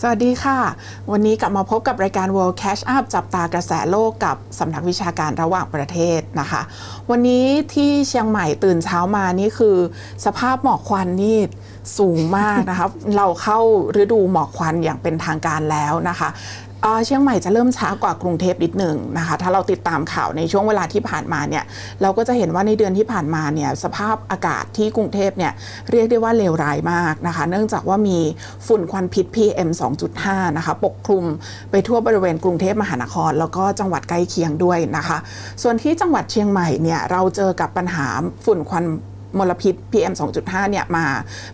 สวัสดีค่ะ วันนี้กลับมาพบกับรายการ World Cash Up จับตากระแสโลกกับสำนักวิชาการระหว่างประเทศนะคะ วันนี้ที่เชียงใหม่ตื่นเช้ามานี่คือ สภาพหมอกควันนี่สูงมากนะคะ เราเข้าฤดูหมอกควันอย่างเป็นทางการแล้วนะคะ เชียงใหม่จะเริ่มช้ากว่ากรุงเทพนิดหนึ่งนะคะ ถ้าเราติดตามข่าวในช่วงเวลาที่ผ่านมาเนี่ยเราก็จะเห็นว่าในเดือนที่ผ่านมาเนี่ยสภาพอากาศที่กรุงเทพเนี่ยเรียกได้ว่าเลวร้ายมากนะคะ เนื่องจากว่ามีฝุ่นควันพิษ PM 2.5 นะคะ ปกคลุมไปทั่วบริเวณกรุงเทพมหานคร แล้วก็จังหวัดใกล้เคียงด้วยนะคะ ส่วนที่จังหวัดเชียงใหม่เนี่ยเราเจอกับปัญหาฝุ่นควัน มลพิษ PM 2.5 เนี่ยมา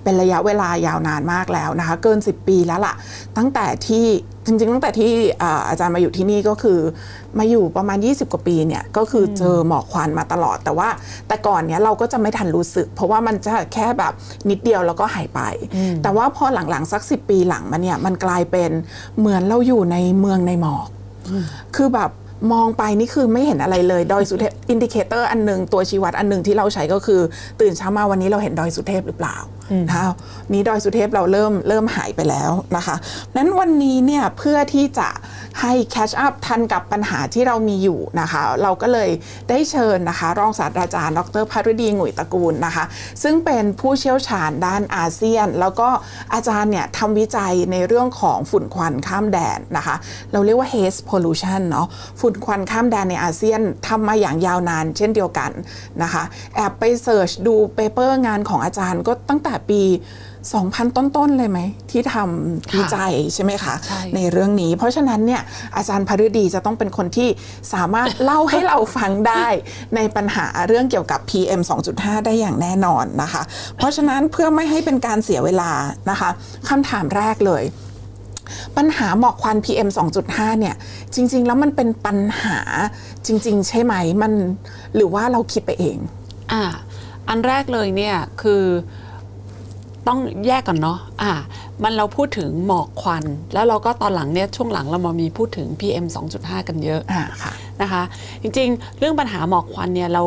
เป็นระยะเวลายาวนานมากแล้วนะคะ เกิน 10 ปีแล้วล่ะ ตั้งแต่ที่จริงๆ ตั้งแต่ที่อ่าอาจารย์มาอยู่ที่นี่ก็คือ มาอยู่ประมาณ 20 กว่าปีเนี่ยก็คือเจอหมอกควันมาตลอด แต่ว่าแต่ก่อนเนี้ยเราก็จะไม่ทันรู้สึก เพราะว่ามันจะแค่แบบนิดเดียวแล้วก็หายไป แต่ว่าพอหลังๆ สัก 10 ปีหลังมาเนี่ยมันกลายเป็นเหมือนเราอยู่ในเมืองในหมอก คือแบบ มองไปนี่คือไม่เห็นอะไรเลยดอยสุเทพอินดิเคเตอร์อันหนึ่งตัวชี้วัดอันหนึ่งที่เราใช้ก็คือ ตื่นเช้ามาวันนี้เราเห็นดอยสุเทพหรือเปล่านะคะนี้ดอยสุเทพเราเริ่มเริ่มหายไปแล้วนะคะนั้นวันนี้เนี่ยเพื่อที่จะให้แคชอัพทันกับปัญหาที่เรามีอยู่นะคะ เราก็เลยได้เชิญนะคะ รองศาสตราจารย์ ดรพฤดีหงุยตระกูลนะคะ ซึ่งเป็นผู้เชี่ยวชาญด้านอาเซียน แล้วก็อาจารย์เนี่ยทำวิจัยในเรื่องของฝุ่นควันข้ามแดนนะคะ เราเรียกว่า haze pollution เนาะฝุ่นควันข้ามแดนในอาเซียนทำมาอย่างยาวนานเช่นเดียวกันนะคะ แอบไปเสิร์ชดูเปเปอร์งานของอาจารย์ก็ตั้งแต่ปี 2,000 ต้นๆเลยไหม ที่ทำวิจัยใช่ไหมคะใช่ในเรื่องนี้ เพราะฉะนั้นเนี่ยอาจารย์พฤดีจะต้องเป็นคนที่สามารถเล่าให้เราฟังได้ในปัญหาเรื่องเกี่ยวกับ PM 2.5 ได้อย่างแน่นอนนะคะ เพราะฉะนั้นเพื่อไม่ให้เป็นการเสียเวลานะคะคำถามแรกเลยปัญหาหมอกควัน PM 2.5 เนี่ย จริง ๆ แล้วมันเป็นปัญหาจริง ๆ ใช่ไหมมันหรือว่าเราคิดไปเอง อ่า อันแรกเลยเนี่ยคือ ต้องแยกก่อนเนาะอ่ามันเราพูดถึงหมอกควัน แล้วเราก็ตอนหลังเนี่ยช่วงหลังเรามามีพูดถึง PM 2.5 กันเยอะอ่าค่ะนะคะ จริงๆ เรื่องปัญหาหมอกควันเนี่ยเรา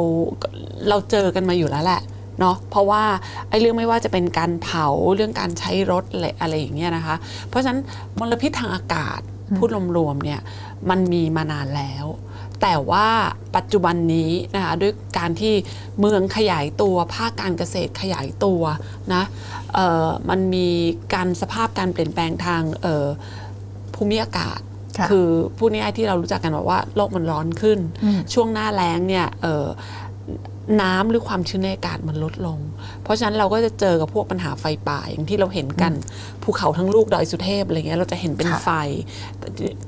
เราเจอกันมาอยู่แล้วแหละเนาะเพราะว่าไอ้เรื่องไม่ว่าจะเป็นการเผาเรื่องการใช้รถอะไรอะไรอย่างเงี้ยนะคะ เพราะฉะนั้นมลพิษทางอากาศพูดรวมๆเนี่ย มันมีมานานแล้ว แต่ว่าปัจจุบันนี้นะคะด้วยการที่เมืองขยายตัวภาคการเกษตรขยายตัวนะเอ่อมันมีการสภาพการเปลี่ยนแปลงทางเอ่อภูมิอากาศค่ะคือพูดง่ายๆที่เรารู้จักกันว่าว่าโลกมันร้อนขึ้นอืมช่วงหน้าแล้งเนี่ยเอ่อ น้ำหรือความชื้นในอากาศมันลดลง เพราะฉะนั้นเราก็จะเจอกับพวกปัญหาไฟป่าอย่างที่เราเห็นกันภูเขาทั้งลูกดอยสุเทพอะไรเงี้ยเราจะเห็นเป็นค่ะไฟ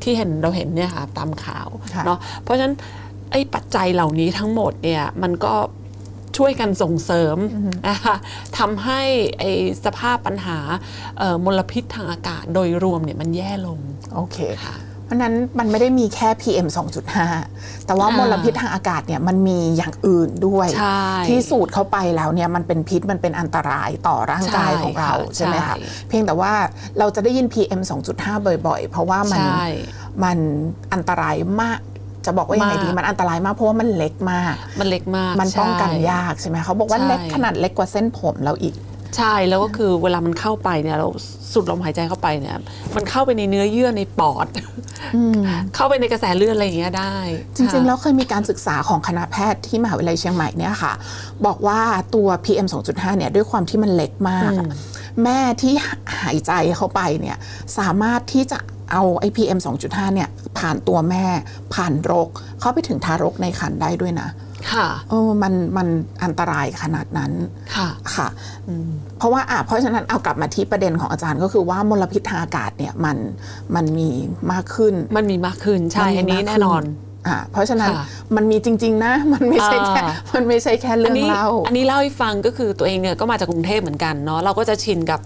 ที่เห็นเราเห็นเนี่ยค่ะตามข่าวค่ะเนาะเพราะฉะนั้นไอ้ปัจจัยเหล่านี้ทั้งหมดเนี่ยมันก็ช่วยกันส่งเสริมนะคะทำให้ไอ้สภาพปัญหาเอ่อมลพิษทางอากาศโดยรวมเนี่ยมันแย่ลง โอเคค่ะ เพราะฉะนั้นมันไม่ได้มีแค่ PM 2.5 แต่ว่าอ่ามลพิษทางอากาศเนี่ยมันมีอย่างอื่นด้วยใช่ที่สูดเข้าไปแล้วเนี่ยมันเป็นพิษมันเป็นอันตรายต่อร่างกายใช่ของเราค่ะใช่ไหมใช่คะเพียงแต่ว่าเราจะได้ยิน PM 2.5 บ่อยๆ เพราะว่ามันใช่มันอันตรายมากจะบอกว่ายังไงดีมากมันอันตรายมากเพราะว่ามันเล็กมาก มันเล็กมาก มันป้องกันใช่ยากใช่ไหมเขาบอกว่าใช่เล็กขนาดเล็กกว่าเส้นผมเราอีก ใช่แล้วก็คือเวลามันเข้าไปเนี่ยเราสูดลมหายใจเข้าไปเนี่ย มันเข้าไปในเนื้อเยื่อในปอด เข้าไปในกระแสเลือดอะไรอย่างเงี้ยได้ จริงๆค่ะแล้วเคยมีการศึกษาของคณะแพทย์ที่มหาวิทยาลัยเชียงใหม่เนี่ยค่ะ บอกว่าตัว PM 2.5 เนี่ยด้วยความที่มันเล็กมากอะแม่ที่หายใจเข้าไปเนี่ยสามารถที่จะเอาไอ PM 2.5เนี่ยผ่านตัวแม่ผ่านรก เข้าไปถึงทารกในครรภ์ได้ด้วยนะ ค่ะเออมันมันอันตรายขนาดนั้นค่ะค่ะเพราะว่าอะเพราะฉะนั้นเอากลับมาที่ประเด็นของอาจารย์ก็คือว่ามลพิษทางอากาศเนี่ยมันมันมีมากขึ้น มันมีมากขึ้นใช่มัมีอันนี้มากแน่ขึ้นอนอ่าเพราะฉะนั้นค่ะมันมีจริง ๆ นะ มันไม่ใช่แค่อ่ามันไม่ใช่แค่เรื่องนี้เล่าอันนี้เล่าให้ฟังก็คือตัวเองเนี่ยก็มาจากกรุงเทพเหมือนกันเนาะเราก็จะชินกับ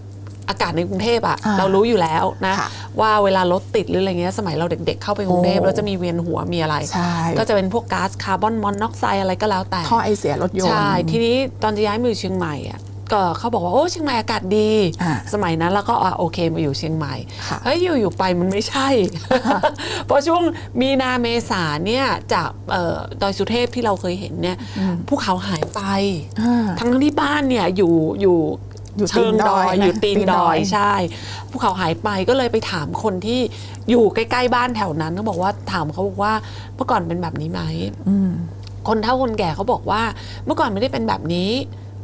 อากาศในกรุงเทพอะอ่าเรารู้อยู่แล้วนะค่ะว่าเวลารถติดหรืออะไรเงี้ยสมัยเราเด็กๆเข้าไปกรุงเทพโอ้ เราจะมีเวียนหัวมีอะไร ใช่ก็จะเป็นพวกก๊าซคาร์บอนมอนอกไซด์อะไรก็แล้วแต่ ท่อไอเสียรถยนต์ ใช่ ทีนี้ตอนจะย้ายมาอยู่เชียงใหม่อะก็เขาบอกว่าโอ้เชียงใหม่อากาศดี อ่าสมัยนั้นแล้วก็อะโอเคมาอยู่เชียงใหม่ค่ะเฮ้ยอยู่อยู่ไปมันไม่ใช่ เพราะช่วงมีนาเมษาเนี่ยจากเอ่อดอยสุเทพที่เราเคยเห็นเนี่ยภูเขาหายไป อ่า ทั้งที่บ้านเนี่ยอยู่อยู่ อยู่ตีเชิงนดดออยยอยู่นะตีนตีนดดออยยใช่ภูเขาหายไปก็เลยไปถามคนที่อยู่ใกล้ๆบ้านแถวนั้นเขาบอกว่าถามเขาบอกว่าเมื่อก่อนเป็นแบบนี้ไหม อืม คนเฒ่าคนแก่เขาบอกว่าเมื่อก่อนไม่ได้เป็นแบบนี้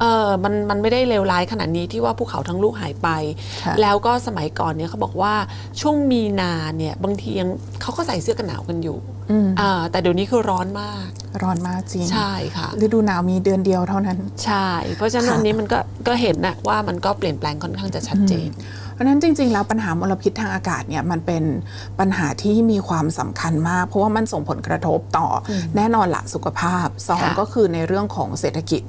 เออมันมันไม่ได้เลวร้ายขนาดนี้ที่ว่าภูเขาทั้งลูกหายไป ค่ะ แล้วก็สมัยก่อนเนี่ยเขาบอกว่าช่วงมีนาเนี่ยบางทียังเขาก็ใส่เสื้อกันหนาวกันอยู่อืมอ่าแต่เดี๋ยวนี้คือร้อนมาก ร้อนมากจริงใช่ค่ะ ฤดูหนาวมีเดือนเดียวเท่านั้น ใช่ เพราะฉะนั้นค่ะวันนี้มันก็ก็เห็นนะว่ามันก็เปลี่ยนแปลงค่อนข้างจะชัดเจน เพราะฉะนั้นจริง ๆ แล้วปัญหามลพิษทางอากาศเนี่ยมันเป็นปัญหาที่มีความสำคัญมาก เพราะว่ามันส่งผลกระทบต่ออแน่นอนละสุขภาพสองค่ะก็คือในเรื่องของเศรษฐกิจ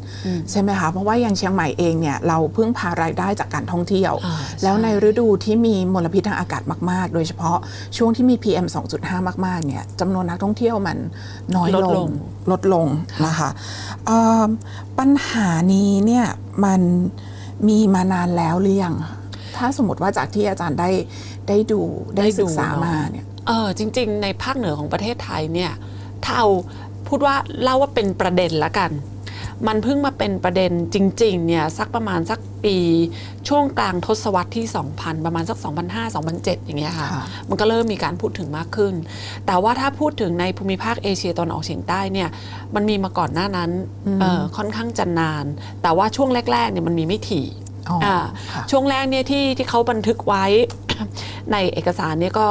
ใช่ไหมคะเพราะว่าอย่างเชียงใหม่เองเนี่ยเราพึ่งพารายได้จากการท่องเที่ยวอ่าแล้วใช่ในฤดูที่มีมลพิษทางอากาศมาก ๆ โดยเฉพาะช่วงที่มี PM 2.5 มากๆเนี่ยจำนวนนักท่องเที่ยวมันน้อยลดลลงงลดลงนะคะเอิ่มปัญหานี้เนี่ยมันมีมานานแล้วหรือยังคะ ถ้าสมมติว่าจากที่อาจารย์ได้ได้ดูได้ได้ดูศึกษาเนอะมาเนี่ยเออจริง ๆ ในภาคเหนือของประเทศไทยเนี่ยถ้าเอาพูดว่าเล่าว่าเป็นประเด็นละกัน มันเพิ่งมาเป็นประเด็นจริงๆเนี่ยสักประมาณสักปีช่วงกลางทศวรรษที่ 2000 ประมาณสัก 2005 2007 อย่างเงี้ยค่ะค่ะมันก็เริ่มมีการพูดถึงมากขึ้น แต่ว่าถ้าพูดถึงในภูมิภาคเอเชียตะวันออกเฉียงใต้เนี่ยมันมีมาก่อนหน้านั้นเอ่อค่อนข้างจะนาน แต่ว่าช่วงแรกๆเนี่ยมันมีไม่ถี่อ๋ออ่าค่ะ ช่วงแรกเนี่ยที่ที่เขาบันทึกไว้ ในเอกสารเนี่ยก็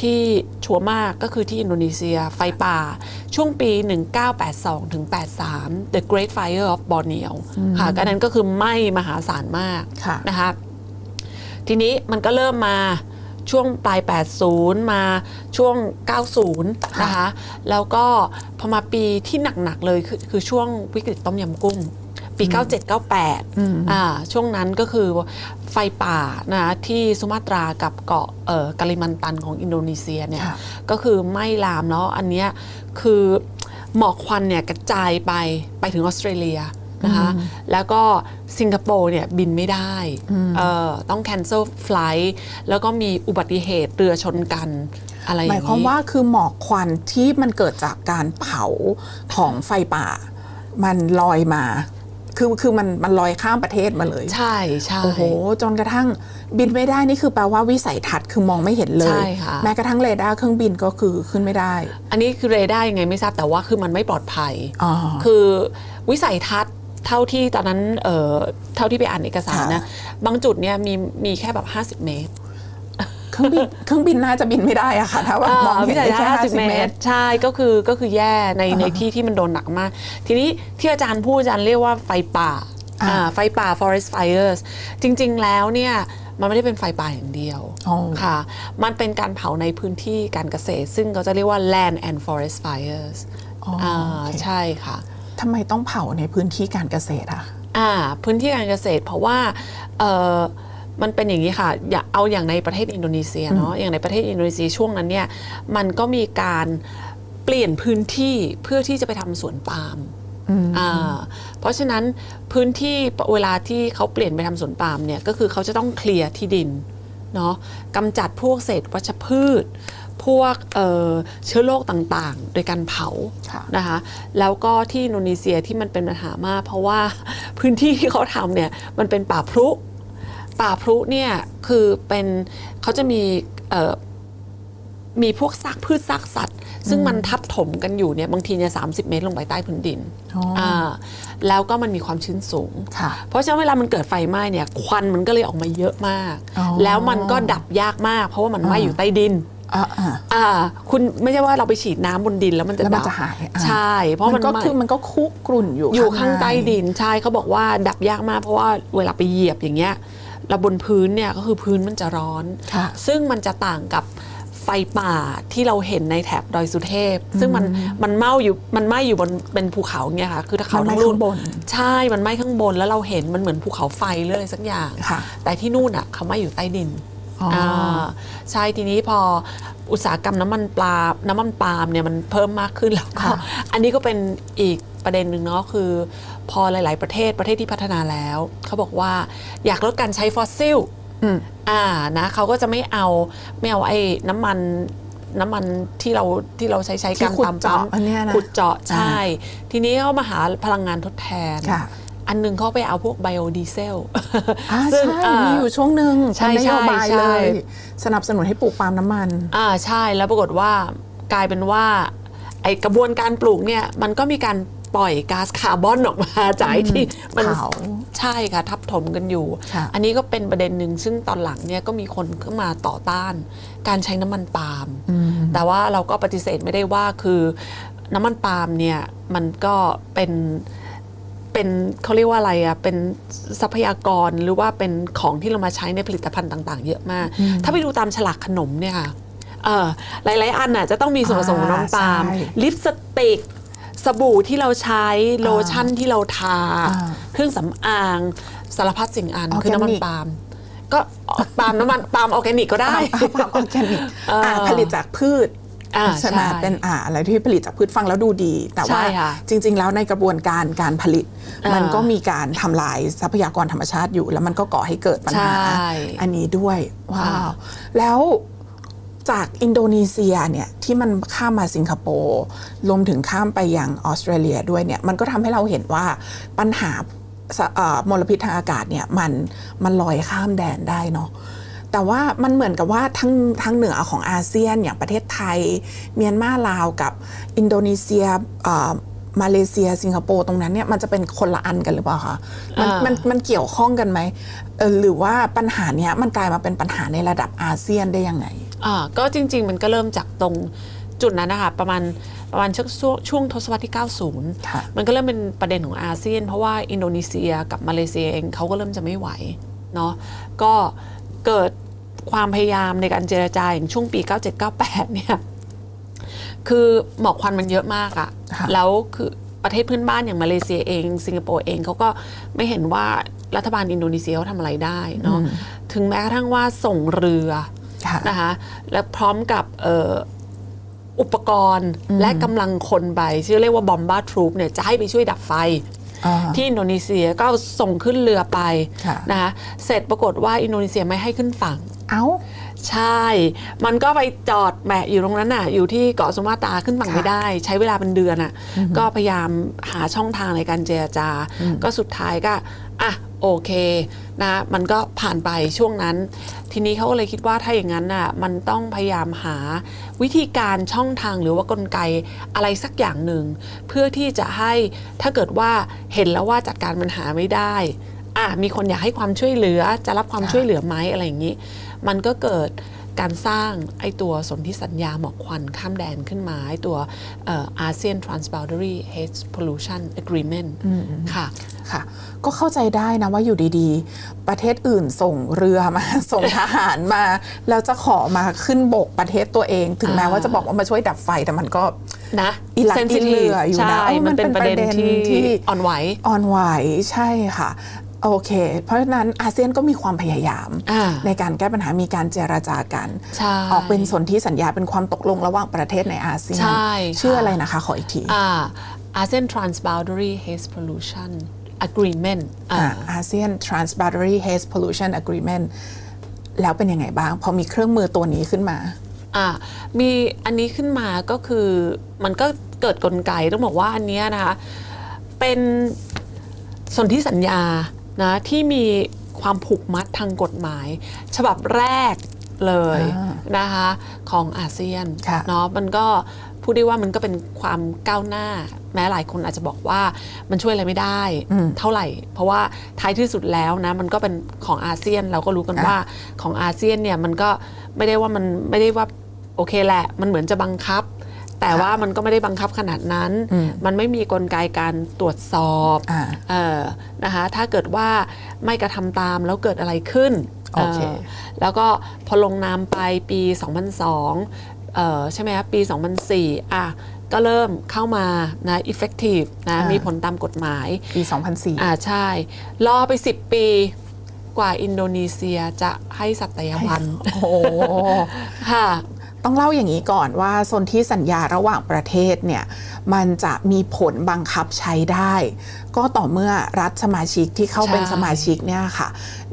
ที่ชัวร์มากก็คือที่อินโดนีเซียไฟป่า ช่วงปี 1982ถึง83 The Great Fire of Borneo ค่ะก็นั้นก็คือไหม้มหาศาลมากค่ะนะคะทีนี้มันก็เริ่มมาช่วงปลาย 80 มาช่วง 90 นะคะ แล้วก็พอมาปีที่หนัก ๆ เลยคือคือช่วงวิกฤตต้มยำกุ้ง ปี 97 98อ่าช่วงนั้นก็คือไฟป่านะที่สุมาตรากับเกาะเอ่อกาลิมันตันของอินโดนีเซียเนี่ยค่ะก็คือไหม้ลามเนาะอันเนี้ยคือหมอกควันเนี่ยกระจายไปไปถึงออสเตรเลียนะคะแล้วก็สิงคโปร์เนี่ยบินไม่ได้เอ่อต้อง cancel flight แล้วก็มีอุบัติเหตุเรือชนกันอะไรอหย่างมายนี้ความว่าคือหมอกควันที่มันเกิดจากการเผาของไฟป่า มันลอยมา คือคือมันมันลอยข้ามประเทศมาเลย ใช่ใช่โอ้โหจนกระทั่งบินไม่ได้นี่คือแปลว่าวิสัยทัศน์คือมองไม่เห็นเลใช่ยค่ะแม้กระทั่งเรดาร์เครื่องบินก็คือขึ้นไม่ได้ อันนี้คือเรดาร์ยังไงไม่ทราบแต่ว่าคือมันไม่ปลอดภัยอ๋อคือวิสัยทัศน์เท่าที่ตอนนั้นเอ่อเท่าที่ไปอ่านเอกสารนะบางจุดเนี่ยมีมีแค่แบบ 50 เมตร เครื่องบินเครื่องบินน่าจะบินไม่ได้อะค่ะถ้าว่ามองเห็นได้แค่50 50เมตร ใช่ก็คือก็คือแย่ในในที่ที่มันโดนหนักมาก ทีนี้ที่อาจารย์พูดอาจารย์เรียกว่าไฟป่าอ่าอ่าไฟป่า forest fires จริง ๆ แล้วเนี่ยมันไม่ได้เป็นไฟป่าอย่างเดียวอ๋อค่ะ มันเป็นการเผาในพื้นที่การเกษตร ซึ่งเขาจะเรียกว่า land and forest fires อ๋ออ่าโอเคใช่ค่ะทำไมต้องเผาในพื้นที่การเกษตรอะอ่าพื้นที่การเกษตรเพราะว่าเออ มันเป็นอย่างนี้ค่ะอย่าเอาอย่างในประเทศอินโดนีเซียเนาะอย่างในประเทศอินโดนีเซียช่วงนั้นเนี่ยมันก็มีการเปลี่ยนพื้นที่เพื่อที่จะไปทำสวนปาล์มอ่าเพราะฉะนั้นพื้นที่เวลาที่เขาเปลี่ยนไปทำสวนปาล์มเนี่ยก็คือเขาจะต้องเคลียร์ที่ดินเนาะกำจัดพวกเศษวัชพืช พวกเอ่อเชื้อโรคต่างๆ โดยการเผาค่ะนะคะแล้วก็ที่อินโดนีเซียที่มันเป็นปัญหามาก เพราะว่าพื้นที่ที่เขาทำเนี่ยมันเป็นป่าพรุ ป่าพรุเนี่ยคือเป็นเขาจะมีเอ่อมีพวกซากพืชซากสัตว์ ซึ่งมันทับถมกันอยู่เนี่ยบางทีเนี่ยสาเมตรลงไปใต้พื้นดินอ๋ออ่าแล้วก็มันมีความชื้นสูงค่ะเพราะฉะนั้นเวลามันเกิดไฟไหม้เนี่ยควันมันก็เลยออกมาเยอะมากอ๋อแล้วมันก็ดับยากมาก เพราะว่ามันไหม้อยู่ใต้ดินอ่าอ่าอ่าคุณไม่ใช่ว่าเราไปฉีดน้ำบนดินแล้วมันจะแล้วมันดับจะหายอะใช่ เพราะมัมันนก็ไหม้คือมันก็คุกกรุ่นอยู่อยู่ข้างใต้ในดินใช่เขาบอกว่าดับยากมากเพราะว่าเวลาไปเหยียบอย่างเงี้ย แล้วบนพื้นเนี่ยก็คือพื้นมันจะร้อนค่ะซึ่งมันจะต่างกับไฟป่าที่เราเห็นในแถบดอยสุเทพ ซึ่งมันมันเมาอยู่มันไหม้อยู่บนเป็นภูเขาเงี้ยค่ะคือถ้าเขามันไหม้ทั้งลูกข้างบน ใช่มันไหม้ข้างบนแล้วเราเห็นมันเหมือนภูเขาไฟหรืออะไรสักอย่างค่ะแต่ที่นู่นอะเขาไหม้อยู่ใต้ดินอ๋ออ่าใช่ทีนี้พออุตสาหกรรมน้ำมันปลาน้ำมันปาล์มเนี่ยมันเพิ่มมากขึ้นแล้วก็ ค่ะ อันนี้ก็เป็นอีกประเด็นหนึ่งเนาะคือ พอหลาย ๆ ประเทศประเทศที่พัฒนาแล้ว เขาบอกว่าอยากลดการใช้ฟอสซิล อืม อ่านะเขาก็จะไม่เอาไม่เอาไอ้น้ำมันน้ำมันที่เราที่เราใช้ใช้ที่กันขุดตามเจาะปั๊มอันเนี้ยนะขุดเจาะใช่ ทีนี้เขามาหาพลังงานทดแทน ค่ะ อันหนึงเขาไปเอาพวกไบโอดีเซลอ่าซึ่งใช่อ่ามีอยู่ช่วงหนึ่งใช่เป็นนโยบายใช่เลยใช่สนับสนุนให้ปลูกปาล์มน้ำมัน อ่าใช่แล้วปรากฏว่ากลายเป็นว่าไอกระบวนการปลูกเนี่ยมันก็มีการปล่อยก๊าซคาร์บอนออกมาจากไอ้ที่มันเผาใช่ค่ะ ทับถมกันอยู่ค่ะอันนี้ก็เป็นประเด็นหนึ่งซึ่งตอนหลังเนี่ยก็มีคนเข้ามาต่อต้าน การใช้น้ำมันปาล์มแต่ว่าเราก็ปฏิเสธไม่ได้ว่าคือน้ำมันปาล์มเนี่ยมันก็เป็น เป็นเขาเรียกว่าอะไรอะเป็นทรัพยากรหรือว่าเป็นของที่เรามาใช้ในผลิตภัณฑ์ต่าง ๆ เยอะมาก ถ้าไปดูตามฉลากขนมเนี่ยค่ะเออหลาย ๆ อันน่ะจะต้องมีส่วนผสมของน้ำปาล์มอ่าใช่ลิปสติกสบู่ที่เราใช้โลชั่นที่เราทาอ่าเครื่องสำอางสารพัดสิ่งอันออร์แกนิกคือน้ำมันปาล์มก็ปาล์มน้ำมันปาล์มออร์แกนิกก็ได้ปาล์มออร์แกนิกเอออ่าผลิตจากพืชอ่า ใช่ไหมใช่เป็นอ่าอะไรที่ผลิตจากพืชฟังแล้วดูดี แต่ว่าใช่ค่ะจริง ๆ แล้วในกระบวนการการผลิตอ่ามัมันก็มีการทำลายทรัพยากรธรรมชาติอยู่ แล้วมันก็ก่อให้เกิดปัญหาใช่อันนี้ด้วยว้าค่ะวแล้วจากอินโดนีเซียเนี่ยที่มันข้ามมาสิงคโปร์รวมถึงข้ามไปยังออสเตรเลียด้วยเนี่ยมันก็ทำให้เราเห็นว่าปัญหาสะเอ่อมลพิษทางอากาศเนี่ยมันมันลอยข้ามแดนได้เนาะ แต่ว่ามันเหมือนกับว่าทั้งทั้งเหนือของอาเซียนอย่างประเทศไทย เมียนมาลาวกับอินโดนีเซียเอ่อมาเลเซีย สิงคโปร์ตรงนั้นเนี่ยมันจะเป็นคนละอันกันหรือเปล่าคะมันอ่ามัมันมันเกี่ยวข้องกันไหมเออหรือว่าปัญหาเนี้ยมันกลายมาเป็นปัญหาในระดับอาเซียนได้ยังไงอ่าก็จริง ๆ มันก็เริ่มจากตรงจุดนั้นนะคะประมาณประมาณช่วงช่วงทศวรรษที่ 90ค่ะมันก็เริ่มเป็นประเด็นของอาเซียน เพราะว่าอินโดนีเซียกับมาเลเซียเองเขาก็เริ่มจะไม่ไหวเนาะก็ เกิดความพยายามในการเจรจาอย่างช่วงปี 97-98 เนี่ย คือหมอกควันมันเยอะมากอะค่ะแล้วคือประเทศเพื่อนบ้านอย่างมาเลเซียเอง สิงคโปร์เองเขาก็ไม่เห็นว่ารัฐบาลอินโดนีเซียเขาทำอะไรได้เนาะถึงแม้กระทั่งว่าส่งเรือค่ะนะคะและพร้อมกับเอ่ออุปกรณ์และกำลังคนไปชื่อเรียกว่าบอมบ r ร์ทรูปเนี่ยจะให้ไปช่วยดับไฟอ่า ที่อินโดนีเซียก็เอาส่งขึ้นเรือไปค่ะนะคะเสร็จปรากฏว่าอินโดนีเซียไม่ให้ขึ้นฝั่ง เอ้าใช่ มันก็ไปจอดแหมะอยู่ตรงนั้นน่ะ อยู่ที่เกาะสุมาตราขึ้นฝั่งค่ะไม่ได้ ใช้เวลาเป็นเดือนอะ ก็พยายามหาช่องทางในการเจรจา ก็สุดท้ายก็อะ โอเคนะมันก็ผ่านไปช่วงนั้น ทีนี้เขาก็เลยคิดว่าถ้าอย่างนั้นน่ะมันต้องพยายามหาวิธีการช่องทางหรือว่ากลไกอะไรสักอย่างหนึ่ง เพื่อที่จะให้ถ้าเกิดว่าเห็นแล้วว่าจัดการปัญหาไม่ได้อะมีคนอยากให้ความช่วยเหลือจะรับความช่วยเหลือไหมอะไรอย่างนี้ มันก็เกิด การสร้างไอ้ตัวสนธิสัญญาหมอกควันข้ามแดนขึ้นมาไอ้ตัวอาเซียน Transboundary Haze Pollution Agreement ค่ะค่ะก็เข้าใจได้นะว่าอยู่ดีๆ ประเทศอื่นส่งเรือมา ส่งทหารมา แล้วจะขอมาขึ้นบกประเทศตัวเอง ถึงแม้อ่าว่าจะบอกว่ามาช่วยดับไฟแต่มันก็นะอีหลักอีเหลืออยู่นะใช่เออมัมันนเป็เป็นนประเด็นประเด็นที่ที่อ่อนไหวอ่อนไหวใช่ค่ะ โอเค เพราะฉะนั้นอาเซียนก็มีความพยายามอ่าในการแก้ปัญหามีการเจรจากันใช่ออกเป็นสนธิสัญญาเป็นความตกลงระหว่างประเทศในอาเซียนใช่ค่ะชื่ออะไรนะคะขออีกทีอ่า ASEAN Transboundary Haze Pollution Agreement อ่าอาเซียน Transboundary Haze Pollution Agreement แล้วเป็นยังไงบ้าง พอมีเครื่องมือตัวนี้ขึ้นมาอ่ามีอันนี้ขึ้นมาก็คือมันก็เกิดกลไกต้องบอกว่าอันเนี้ยนะคะเป็นสนธิสัญญา นะที่มีความผูกมัดทางกฎหมาย ฉบับแรกเลยอ่านะคะของอาเซียนค่ะเนาะมันก็พูดได้ว่ามันก็เป็นความก้าวหน้า แม้หลายคนอาจจะบอกว่ามันช่วยอะไรไม่ได้เท่าไหร่ เพราะว่าท้ายที่สุดแล้วนะมันก็เป็นของอาเซียนเราก็รู้กันค่ะว่าของอาเซียนเนี่ยมันก็ไม่ได้ว่ามันไม่ได้ว่าโอเคแหละ มันเหมือนจะบังคับ แต่ว่ามันก็ไม่ได้บังคับขนาดนั้น มันไม่มีกลไกการตรวจสอบอ่าเออนะคะถ้าเกิดว่าไม่กระทำตามแล้วเกิดอะไรขึ้นโอเคแล้วก็พอลงนามไปปี 2002เอ่อใช่ไหมครับปี 2004 อะก็เริ่มเข้ามานะ effective นะอ่ามีมีผลตามกฎหมายปี 2004 อ่าใช่ รอไป 10 ปีกว่าอินโดนีเซียจะให้สัตยาบัน โอ้โหค่ะ ต้องเล่าอย่างนี้ก่อนว่าโซนที่สัญญาระหว่างประเทศเนี่ยมันจะมีผลบังคับใช้ได้ ก็ต่อเมื่อรัฐสมาชิกที่เข้าเป็นใช่สมาชิกเนี่ยค่ะ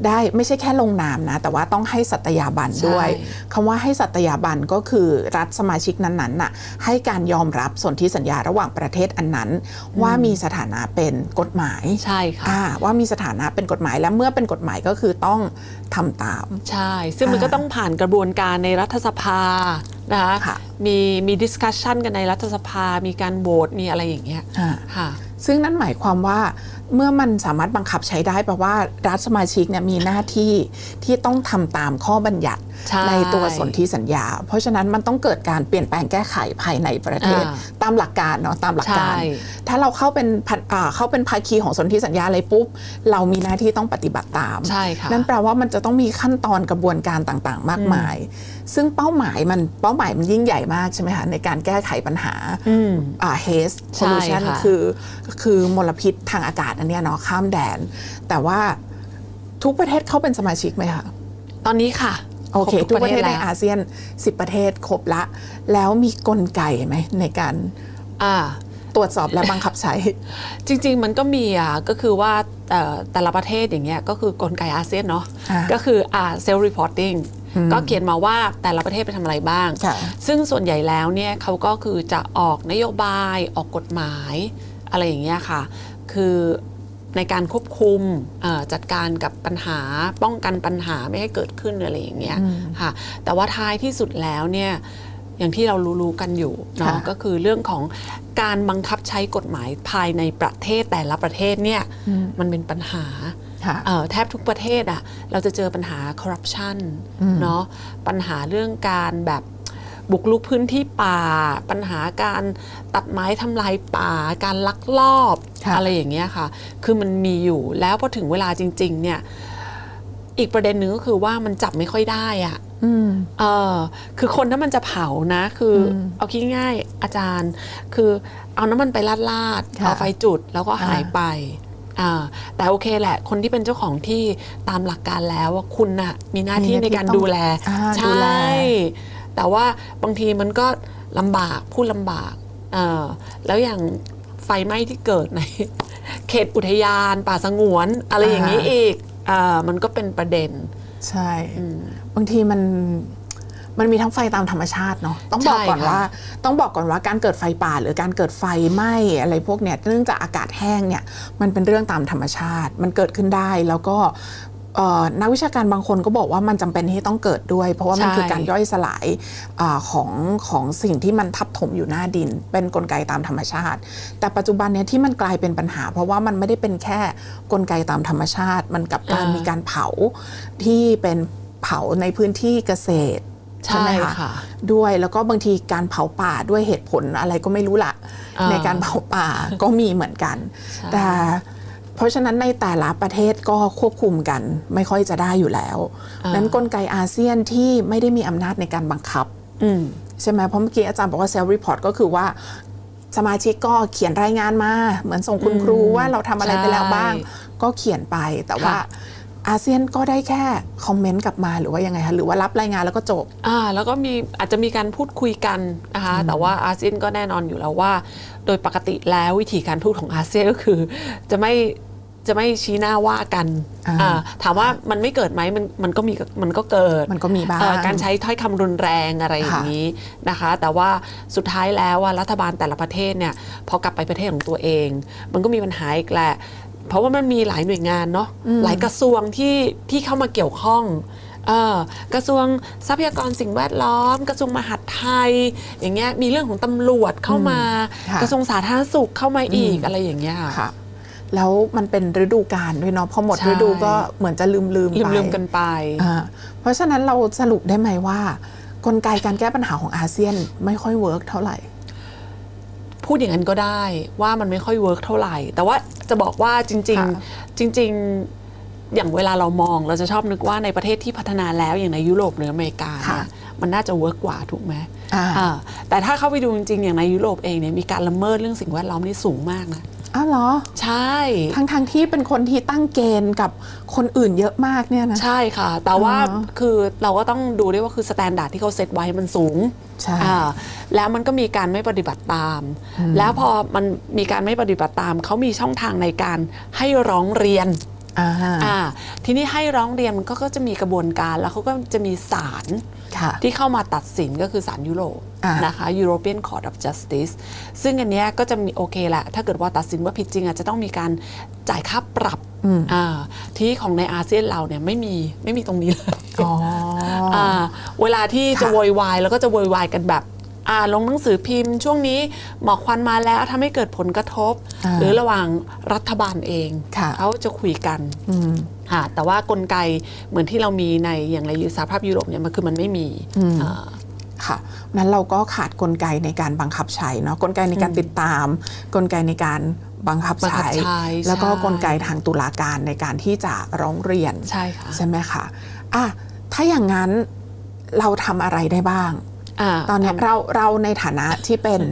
ได้ไม่ใช่แค่ลงนามนะ แต่ว่าต้องให้สัตยาบันด้วยใช่คำว่าให้สัตยาบันก็คือรัฐสมาชิกนั้นๆน่ะให้การยอมรับสนธิสัญญาระหว่างประเทศอันนั้น ว่ามีสถานะเป็นกฎหมายใช่ค่ะอ่าว่ามีสถานะเป็นกฎหมายและเมื่อเป็นกฎหมายก็คือต้องทำตาม ใช่ ซึ่งมันอ่าก็ต้องผ่านกระบวนการในรัฐสภานะคะค่ะ มีมีดิสคัชชันกันในรัฐสภา มีการโหวตมีอะไรอย่างเงี้ยอ่าค่ะ ซึ่งนั่นหมายความว่าเมื่อมันสามารถบังคับใช้ได้แปลว่ารัฐสมาชิกเนี่ยมีหน้าที่ที่ต้องทำตามข้อบัญญัติ ใช่ตัวสนธิสัญญา เพราะฉะนั้นมันต้องเกิดการเปลี่ยนแปลงแก้ไขภายในประเทศอ่าตามหลักการเนาะตามหลักการใช่ถ้าเราเข้าเป็นพันอ่าเข้าเป็นภาคีของสนธิสัญญาอะไรปุ๊บ เรามีหน้าที่ต้องปฏิบัติตามใช่ค่ะนั่นแปลว่ามันจะต้องมีขั้นตอนกระบวนการต่างๆ มากมาย ซึ่งเป้าหมายมันเป้าหมายมันยิ่งใหญ่มากใช่ไหมคะในการแก้ไขปัญหาอืมอ่า haze ใช่ pollution ค่ะคือคือมลพิษทางอากาศอันเนี้ยเนาะข้ามแดน แต่ว่าทุกประเทศเข้าเป็นสมาชิกไหมคะ ตอนนี้ค่ะ โอเคคบทุกประเทศในแล้วอาเซียน 10 ประเทศครบละ แล้วมีกลไกไหมในการอ่าตรวจสอบและบังคับใช้ จริง ๆ มันก็มีอะก็คือว่าเอ่อแต่ละประเทศอย่างเงี้ยก็คือกลไกอาเซียนเนาะอ่าก็คืออ่าเซลล์รีพอร์ติ้งก็เขียนมาว่าแต่ละประเทศไปทำอะไรบ้างค่ะซึ่งส่วนใหญ่แล้วเนี่ยเขาก็คือจะออกนโยบายออกกฎหมายอะไรอย่างเงี้ยค่ะ คือ ในการควบคุมเอ่อจัดการกับปัญหาป้องกันปัญหาไม่ให้เกิดขึ้นอะไรอย่างเงี้ยค่ะแต่ว่าท้ายที่สุดแล้วเนี่ยอย่างที่เรารู้ๆกันอยู่เนาะค่ะก็คือเรื่องของการบังคับใช้กฎหมายภายในประเทศแต่ละประเทศเนี่ยมันเป็นปัญหาค่ะเอ่อแทบทุกประเทศอะเราจะเจอปัญหาคอร์รัปชันเนาะปัญหาเรื่องการแบบ บุกลุกพื้นที่ป่า ปัญหาการตัดไม้ทำลายป่า การลักลอบค่ะอะไรอย่างเงี้ยค่ะ คือมันมีอยู่แล้วพอถึงเวลาจริง ๆ เนี่ยอีกประเด็นหนึ่งก็คือว่ามันจับไม่ค่อยได้อะอืมเออ คือคนถ้ามันจะเผานะ คืออเอาคิดง่ายๆอาจารย์ คือเอาน้ำมันไปลาดลาดๆค่ะเอาไฟจุดแล้วก็หายอ่าไปอ่าแต่โอเคแหละ คนที่เป็นเจ้าของที่ตามหลักการแล้วว่าคุณน่ะมีหน้าที่มีหน้าที่ในการต้องดูแลอ่าใชดู แล่แต่ว่าบางทีมันก็ลำบากพูดลำบากเออแล้วอย่างไฟไหม้ที่เกิดใน เขตอุทยาน ป่าสงวน อะไรอย่างนี้อีกอ่ามันก็เป็นประเด็น ใช่ บางทีมันมันมีทั้งไฟตามธรรมชาติเนาะต้องบอกก่อนใช่ค่ะว่า ต้องบอกก่อนว่าการเกิดไฟป่าหรือการเกิดไฟไหม้อะไรพวกเนี้ยเนื่องจากอากาศแห้งเนี่ยมันเป็นเรื่องตามธรรมชาติ มันเกิดขึ้นได้แล้วก็เอ่อ นักวิชาการบางคนก็บอกว่ามันจำเป็นที่ต้องเกิดด้วย เพราะว่ามันใช่คือการย่อยสลายอาของของสิ่งที่มันทับถมอยู่หน้าดิน เป็นนกลไกตามธรรมชาติ แต่ปัจจุบันเนี่ยที่มันกลายเป็นปัญหา เพราะว่ามันไม่ได้เป็นแค่กลไกตามธรรมชาติ มันกลับการอ่ามีมีการเผาที่เป็นเผาในพื้นที่เกษตรใช่ไหมใช่คะค่ะด้วยแล้วก็บางทีการเผาป่าด้วยเหตุผลอะไรก็ไม่รู้ละอ่าในการเผาป่าก็มีเหมือนกันใช่แต่ เพราะฉะนั้นในแต่ละประเทศก็ควบคุมกันไม่ค่อยจะได้อยู่แล้ว นั้นกลไกอาเซียนที่ไม่ได้มีอำนาจในการบังคับอืมใช่ไหมเพราะเมื่อกี้อาจารย์บอกว่าเซลล์รีพอร์ตก็คือว่าสมาชิกก็เขียนรายงานมา เหมือนส่งคุณครูว่าเราทำอะไรไปแล้วบ้างใช่ก็เขียนไปแต่ว่าค่ะอาเซียนก็ได้แค่คอมเมนต์กลับมาหรือว่ายังไงคะหรือว่ารับรายงานแล้วก็จบอ่าแล้วก็มีอาจจะมีการพูดคุยกันนะคะแต่ว่าอาเซียนก็แน่นอนอยู่แล้วว่า โดยปกติแล้ววิธีการพูดของอาเซียนก็คือ จะไม่ จะไม่ชี้หน้าว่ากันอ่าอ่าถามว่ามันไม่เกิดไหมมันมันก็มีมันก็เกิดมันก็มีบ้างเอ่อการใช้ถ้อยคำรุนแรงอะไรอย่างนี้นะคะ แต่ว่าสุดท้ายแล้วว่ารัฐบาลแต่ละประเทศเนี่ยพอกลับไปประเทศของตัวเอง มันก็มีปัญหาอีกแหละเพราะว่ามันมีหลายหน่วยงานเนาะหลายกระทรวงที่ที่เข้ามาเกี่ยวข้องเออกระทรวงทรัพยากรสิ่งแวดล้อม กระทรวงมหาดไทย อย่างเงี้ยมีเรื่องของตำรวจเข้ามาค่ะกระทรวงสาธารณสุขเข้ามาอีกอะไรอย่างเงี้ยค่ะ แล้วมันเป็นฤดูกาลด้วยเนาะพอหมดใช่ฤดูก็เหมือนจะลืมลืมๆไปลืมๆกันไปอ่าเพราะฉะนั้นเราสรุปได้ไหมว่า กลไกการแก้ปัญหาของอาเซียนไม่ค่อยเวิร์กเท่าไหร่ พูดอย่างนั้นก็ได้ว่ามันไม่ค่อยเวิร์กเท่าไหร่ แต่ว่าจะบอกว่าจริงค่ะๆจริง ๆ อย่างเวลาเรามองเราจะชอบนึกว่าในประเทศที่พัฒนาแล้วอย่างในยุโรปหรืออเมริกาเนี่ยมันน่าจะเวิร์กกว่าถูกไหมอ่าอ่าแต่ถ้าเข้าไปดูจริงๆอย่างในยุโรปเองเนี่ยมีการละเมิดเรื่องสิ่งแวดล้อมนี่สูงมากนะ อ้าวเหรอ ใช่ ทั้งทงๆที่เป็นคนที่ตั้งเกณฑ์กับคนอื่นเยอะมากเนี่ยนะ ใช่ค่ะ แต่ว่าอ๋อคือเราก็ต้องดูด้วยว่าคือสแตนดาร์ดที่เขาเซตไว้มันสูงใช่อ่าแล้วมันก็มีการไม่ปฏิบัติตาม แล้วพอมันมีการไม่ปฏิบัติตาม เขามีช่องทางในการให้ร้องเรียน อ่าอ่าทีนี้ให้ร้องเรียนมันก็ก็จะมีกระบวนการแล้วเขาก็จะมีศาลค่ะ ที่เข้ามาตัดสินก็คือศาลยุโรปอ่านนะคะ European Court of Justice ซึ่งอันเนี้ยก็จะมีโอเคแหละ ถ้าเกิดว่าตัดสินว่าผิดจริงอาจจะต้องมีการจ่ายค่าปรับอ่าที่ของในอาเซียนเราเนี่ยไม่มีไม่มีตรงนี้เลย อ๋อ อ่าเวลาที่จะค่ะ โวยวายแล้วก็จะโวยวายกันแบบอ่า ลงหนังสือพิมพ์ ช่วงนี้หมอกควันมาแล้วทำให้เกิดผลกระทบอ่าหรือระหว่างรัฐบาลเองค่ะเขาจะคุยกันอืมค่ะแต่ว่ากลไกเหมือนที่เรามีในอย่างในสหภาพยุโรปเนี่ยมันคือมันไม่มีอ่าค่ะนั้นเราก็ขาดกลไกในการบังคับใช้เนาะกลไกในการติดตาม กลไกในการบังคับบังคัใช้บใช้แล้วก็ใช่กลไกทางตุลาการในการที่จะร้องเรียนใช่ค่ะใช่ไหมคะอะถ้าอย่างนั้นเราทำอะไรได้บ้างา ตอนนี้ทำเราเราในฐานะที่เป็น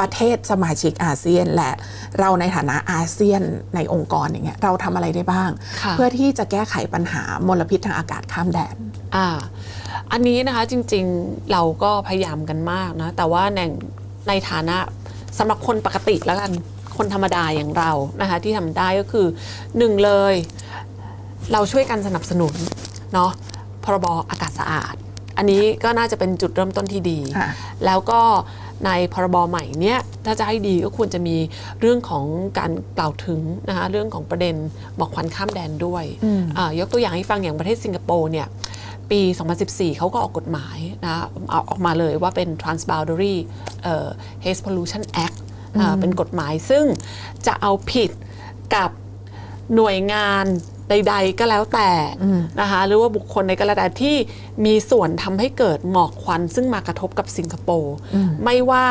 ประเทศสมาชิกอาเซียนและเราในฐานะอาเซียนในองค์กรอย่างเงี้ยเราทำอะไรได้บ้างค่ะเพื่อที่จะแก้ไขปัญหามลพิษทางอากาศข้ามแดนอ่าอันนี้นะคะจริงๆเราก็พยายามกันมากนะแต่ว่าในในฐานะสำหรับคนปกติแล้วกันคนธรรมดาอย่างเรานะคะที่ทำได้ก็คือหนึ่งเลย เราช่วยกันสนับสนุนเนาะพรบอากาศสะอาด อันนี้ก็น่าจะเป็นจุดเริ่มต้นที่ดี ค่ะ แล้วก็ในพรบใหม่เนี้ยถ้าจะให้ดีก็ควรจะมีเรื่องของการกล่าวถึงนะคะเรื่องของประเด็นหมอกควันข้ามแดนด้วยอ่ายกตัวอย่างให้ฟังอย่างประเทศสิงคโปร์เนี่ยปี 2014 เขาก็ออกกฎหมายนะเอาออกมาเลยว่าเป็น Transboundary เอ่อ Haze Pollution Act อ่าเป็นกฎหมายซึ่งจะเอาผิดกับหน่วยงานใด ๆ ก็แล้วแต่นะคะหรือว่าบุคคลใดก็แล้วแต่ที่มีส่วนทำให้เกิดหมอกควัน ซึ่งมากระทบกับสิงคโปร์ไม่ว่า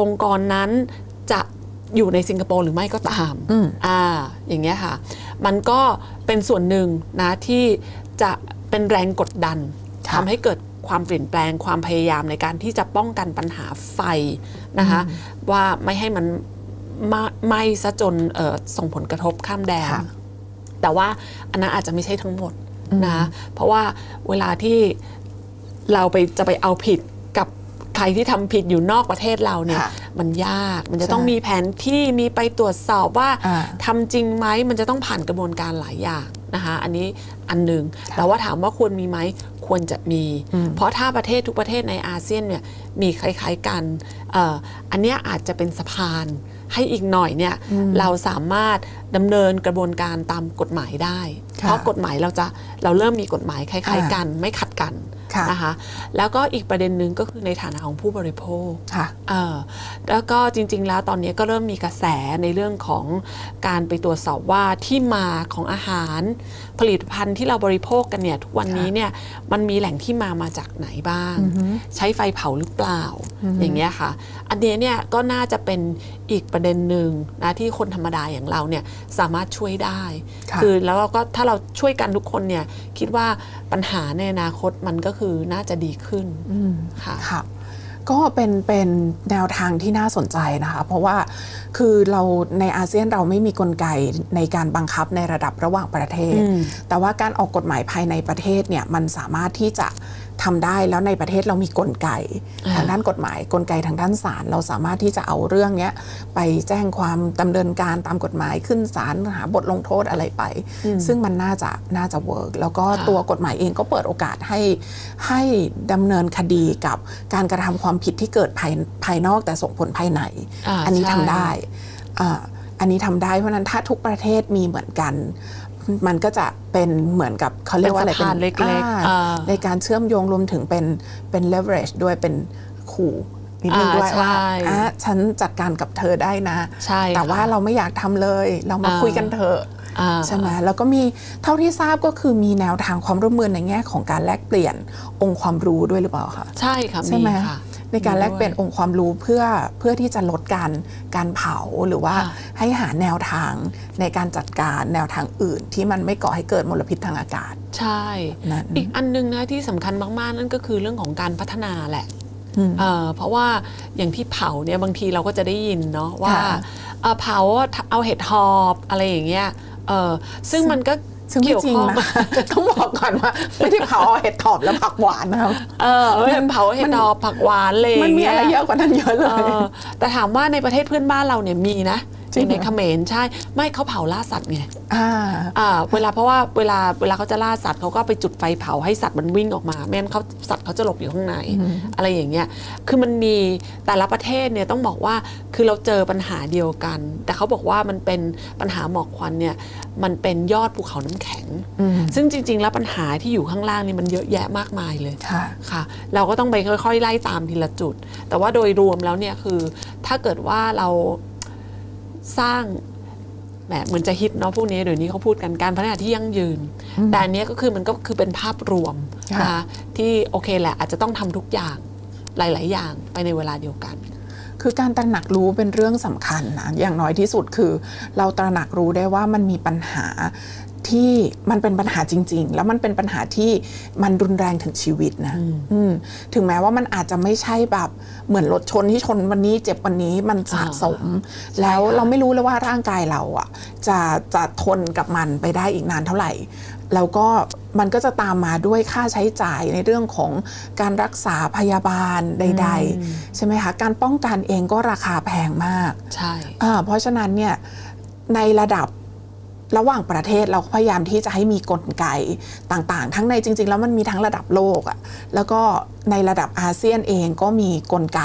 องค์กรนั้นจะอยู่ในสิงคโปร์หรือไม่ก็ตามอ่าอย่างเงี้ยค่ะ มันก็เป็นส่วนหนึ่งนะที่จะเป็นแรงกดดันค่ะทำให้เกิดความเปลี่ยนแปลงความพยายามในการที่จะป้องกันปัญหาไฟนะคะว่าไม่ให้มันไหม้ไหม้ซะจนเอ่อส่งผลกระทบข้ามแดนค่ะ แต่ว่าอันนั้นอาจจะไม่ใช่ทั้งหมดนะเพราะว่าเวลาที่เราไปจะไปเอาผิดกับใครที่ทำผิดอยู่นอกประเทศเราเนี่ยค่ะมันยากมันจะใช่ต้องมีแผนที่มีไปตรวจสอบว่าอ่าทำจริงไหมมันจะต้องผ่านกระบวนการหลายอย่างนะคะอันนี้อันหนึ่งแต่ว่าถามว่าควรมีไหมควรจะมี เพราะถ้าประเทศทุกประเทศในอาเซียนเนี่ยมีคล้ายๆกันเอ่ออันเนี้ยอาจจะเป็นสะพาน ให้อีกหน่อยเนี่ยเราสามารถดำเนินกระบวนการตามกฎหมายได้ค่ะเพราะกฎหมายเราจะเราเริ่มมีกฎหมายคล้ายค่ะๆกัน ไม่ขัดกันค่ะนะคะแล้วก็อีกประเด็นหนึ่งก็คือในฐานะของผู้บริโภคค่ะเออแล้วก็จริง ๆ แล้วตอนนี้ก็เริ่มมีกระแสในเรื่องของการไปตรวจสอบว่าที่มาของอาหาร ผลิตภัณฑ์ที่เราบริโภคกันเนี่ยทุกวันนี้เนี่ยมันมีแหล่งที่มามาจากไหนบ้าง ใช้ไฟเผาหรือเปล่า อย่างเงี้ยค่ะ อันเนี้ยเนี่ยก็น่าจะเป็นอีกประเด็นหนึ่งนะที่คนธรรมดาอย่างเราเนี่ยสามารถช่วยได้ค่ะอแล้วเราก็ถ้าเราช่วยกันทุกคนเนี่ยคิดว่าปัญหาในอนาคตมันก็คือน่าจะดีขึ้นค่ะค่ะ ก็เป็นเป็นแนวทางที่น่าสนใจนะคะ เพราะว่าคือเราในอาเซียนเราไม่มีกลไกในการบังคับในระดับระหว่างประเทศอืมแต่ว่าการออกกฎหมายภายในประเทศเนี่ยมันสามารถที่จะ ทำได้แล้วในประเทศเรามีกลไกอ่าทางด้านกฎหมาย กลไกทางด้านศาลเราสามารถที่จะเอาเรื่องเนี้ยไปแจ้งความดำเนินการตามกฎหมายขึ้นศาลหาบทลงโทษอะไรไป ซึ่งมันน่าจะน่าจะเวิร์กแล้วก็ค่ะตัวกฎหมายเองก็เปิดโอกาสให้ให้ดำเนินคดีกับการกระทำความผิดที่เกิดภายภายนอกแต่ส่งผลภายในอ่าอันนี้ใช่ทำได้อ่าอันนี้ทำได้เพราะฉะนั้นถ้าทุกประเทศมีเหมือนกัน มันก็จะเป็นเหมือนกับเขาเรียกว่าอะไรเป็นสะพานเล็กๆอ่าอ่าในการเชื่อมโยงรวมถึงเป็นเป็น leverage ด้วยเป็นขู่นิดนึงอ่าด้วยว่าใช่อะฉันจัดการกับเธอได้นะใช่แต่ว่าค่ะเราไม่อยากทำเลย เรามาอ่าคุยกันเถอะอ่าใช่ไหมแล้วก็มีเท่าที่ทราบก็คือมีแนวทางความร่วมมือในแง่ของการแลกเปลี่ยนองค์ความรู้ด้วยหรือเปล่าคะใช่ค่ะใช่ไหมค่ะ ในการแลกเปลี่ยนมีด้วยองค์ความรู้เพื่อเพื่อที่จะลดการการเผาหรือว่าค่ะให้หาแนวทางในการจัดการแนวทางอื่น ที่มันไม่ก่อให้เกิดมลพิษทางอากาศ ใช่นั่นอีกอันหนึงนะที่สำคัญมากๆ นั่นก็คือเรื่องของการพัฒนาแหละอืมเอ่อเพราะว่าอย่างที่เผาเนี่ยบางทีเราก็จะได้ยินเนาะว่าค่ะเอ่อเผาเอาเห็ดหอบอะไรอย่างเงี้ยเออซึ่งมันก็ ซึ่งไม่เกี่ยวจริงข้องนะต้องบอกก่อนว่าไม่ได้เผาเอาเห็ดถอบแล้วผักหวานนะครับเออไม่เผาเห็ดหอบผักหวานอะไรอมันย่างมีเงี้ยอะไรเยอะกว่านั้นเยอะเลเอยอแต่ถามว่าในประเทศเพื่อนบ้านเราเนี่ยมีนะ จริงในเหรอเขมรใช่ ไม่เขาเผาล่าสัตว์ไงอ่าอ่าเวลาเพราะว่าเวลาเวลาเขาจะล่าสัตว์เขาก็ไปจุดไฟเผาให้สัตว์มันวิ่งออกมาไม่งั้นเขาสัตว์เขาจะหลบอยู่ข้างใน อะไรอย่างเงี้ยคือมันมีแต่ละประเทศเนี่ยต้องบอกว่าคือเราเจอปัญหาเดียวกัน แต่เขาบอกว่ามันเป็นปัญหาหมอกควันเนี่ยมันเป็นยอดภูเขาน้ำแข็งอืมซึ่งจริง ๆ แล้วปัญหาที่อยู่ข้างล่างนี่มันเยอะแยะมากมายเลยค่ะค่ะ เราก็ต้องไปค่อย ๆ ไล่ตามทีละจุด แต่ว่าโดยรวมแล้วเนี่ยคือถ้าเกิดว่าเรา สร้างแหมเหมือนจะฮิตเนาะพวกนี้เดี๋ยวนี้เขาพูดกันการพัฒนาที่ยั่งยืน แต่อันเนี้ยก็คือมันก็คือเป็นภาพรวมค่ะนะคะที่โอเคแหละอาจจะต้องทำทุกอย่างหลาย ๆ อย่างไปในเวลาเดียวกัน คือการตระหนักรู้เป็นเรื่องสำคัญนะอย่างน้อยที่สุดคือ เราตระหนักรู้ได้ว่ามันมีปัญหา ที่มันเป็นปัญหาจริง ๆ แล้วมันเป็นปัญหาที่มันรุนแรงถึงชีวิตนะอืมถึงแม้ว่ามันอาจจะไม่ใช่แบบเหมือนรถชนที่ชนวันนี้เจ็บวันนี้มันสะสม แล้วค่ะเราไม่รู้เลยว่าร่างกายเราอะจะจะทนกับมันไปได้อีกนานเท่าไหร่แล้วก็มันก็จะตามมาด้วยค่าใช้จ่ายในเรื่องของการรักษาพยาบาลใด ๆ ใช่ไหมคะ การป้องกันเองก็ราคาแพงมาก ใช่อ่าเพราะฉะนั้นเนี่ยในระดับ ระหว่างประเทศเราพยายามที่จะให้มีกลไกต่างๆ ทั้งในจริง ๆ แล้วมันมีทั้งระดับโลกอะแล้วก็ในระดับอาเซียนเองก็มีกลไก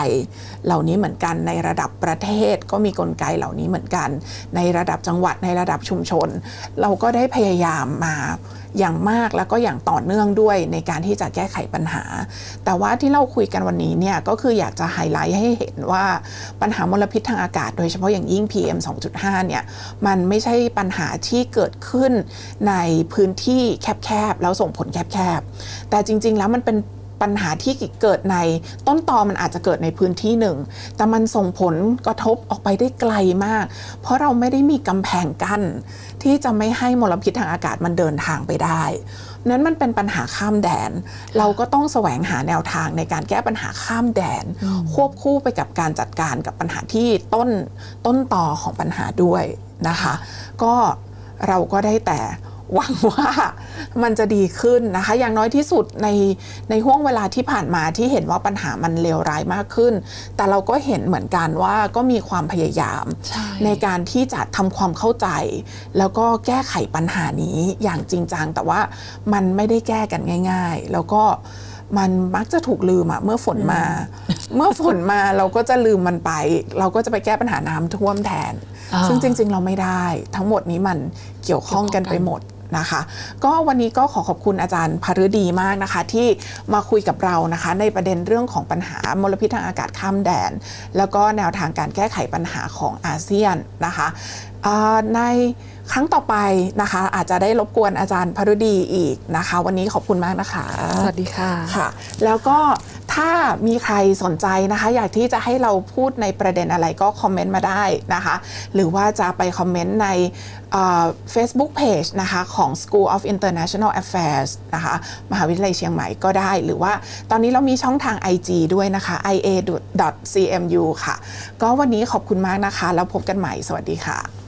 เหล่านี้เหมือนกันในระดับประเทศก็มีกลไกเหล่านี้เหมือนกัน ในระดับจังหวัดในระดับชุมชน เราก็ได้พยายามมา อย่างมากแล้วก็อย่างต่อเนื่องด้วยในการที่จะแก้ไขปัญหา แต่ว่าที่เราคุยกันวันนี้เนี่ยก็คืออยากจะไฮไลท์ให้เห็นว่าปัญหามลพิษทางอากาศ โดยเฉพาะอย่างยิ่ง PM 2.5 เนี่ยมันไม่ใช่ปัญหาที่เกิดขึ้นในพื้นที่แคบๆแล้วส่งผลแคบๆแต่จริง ๆ แล้วมันเป็น ปัญหาที่เกิดในต้นตอมันอาจจะเกิดในพื้นที่หนึ่ง แต่มันส่งผลกระทบออกไปได้ไกลมาก เพราะเราไม่ได้มีกำแพงกั้น ที่จะไม่ให้มลพิษทางอากาศมันเดินทางไปได้ นั้นมันเป็นปัญหาข้ามแดน เราก็ต้องแสวงหาแนวทางในการแก้ปัญหาข้ามแดน ควบคู่ไปกับการจัดการกับปัญหาที่ต้นต้นต่อของปัญหาด้วยนะคะ ก็เราก็ได้แต่ หวังว่ามันจะดีขึ้นนะคะ อย่างน้อยที่สุดในในห่วงเวลาที่ผ่านมาที่เห็นว่าปัญหามันเลวร้ายมากขึ้น แต่เราก็เห็นเหมือนกันว่าก็มีความพยายามใช่ในการที่จะทำความเข้าใจ แล้วก็แก้ไขปัญหานี้อย่างจริงจังแต่ว่ามันไม่ได้แก้กันง่าย ๆ แล้วก็มันมักจะถูกลืมอะเมื่อฝนมา เมื่อฝนมาเราก็จะลืมมันไป เราก็จะไปแก้ปัญหาน้ำท่วมแทนอ่าซึ่งจริง ๆ เราไม่ได้ ทั้งหมดนี้มันเกี่ยวข้องกันไปหมด นะคะ ก็วันนี้ก็ขอขอบคุณอาจารย์พฤดีมากนะคะ ที่มาคุยกับเรานะคะ ในประเด็นเรื่องของปัญหามลพิษทางอากาศข้ามแดน แล้วก็แนวทางการแก้ไขปัญหาของอาเซียนนะคะอ่าในครั้งต่อไปนะคะ อาจจะได้รบกวนอาจารย์พฤดีอีกนะคะ วันนี้ขอบคุณมากนะคะ สวัสดีค่ะค่ะ แล้วก็ ถ้ามีใครสนใจนะคะ อยากที่จะให้เราพูดในประเด็นอะไรก็คอมเมนต์มาได้นะคะ หรือว่าจะไปคอมเมนต์ในเอ่อ Facebook Page นะคะของ School of International Affairs นะคะ มหาวิทยาลัยเชียงใหม่ก็ได้ หรือว่าตอนนี้เรามีช่องทาง IG ด้วยนะคะ ia.cmu ค่ะ ก็วันนี้ขอบคุณมากนะคะ แล้วพบกันใหม่ สวัสดีค่ะ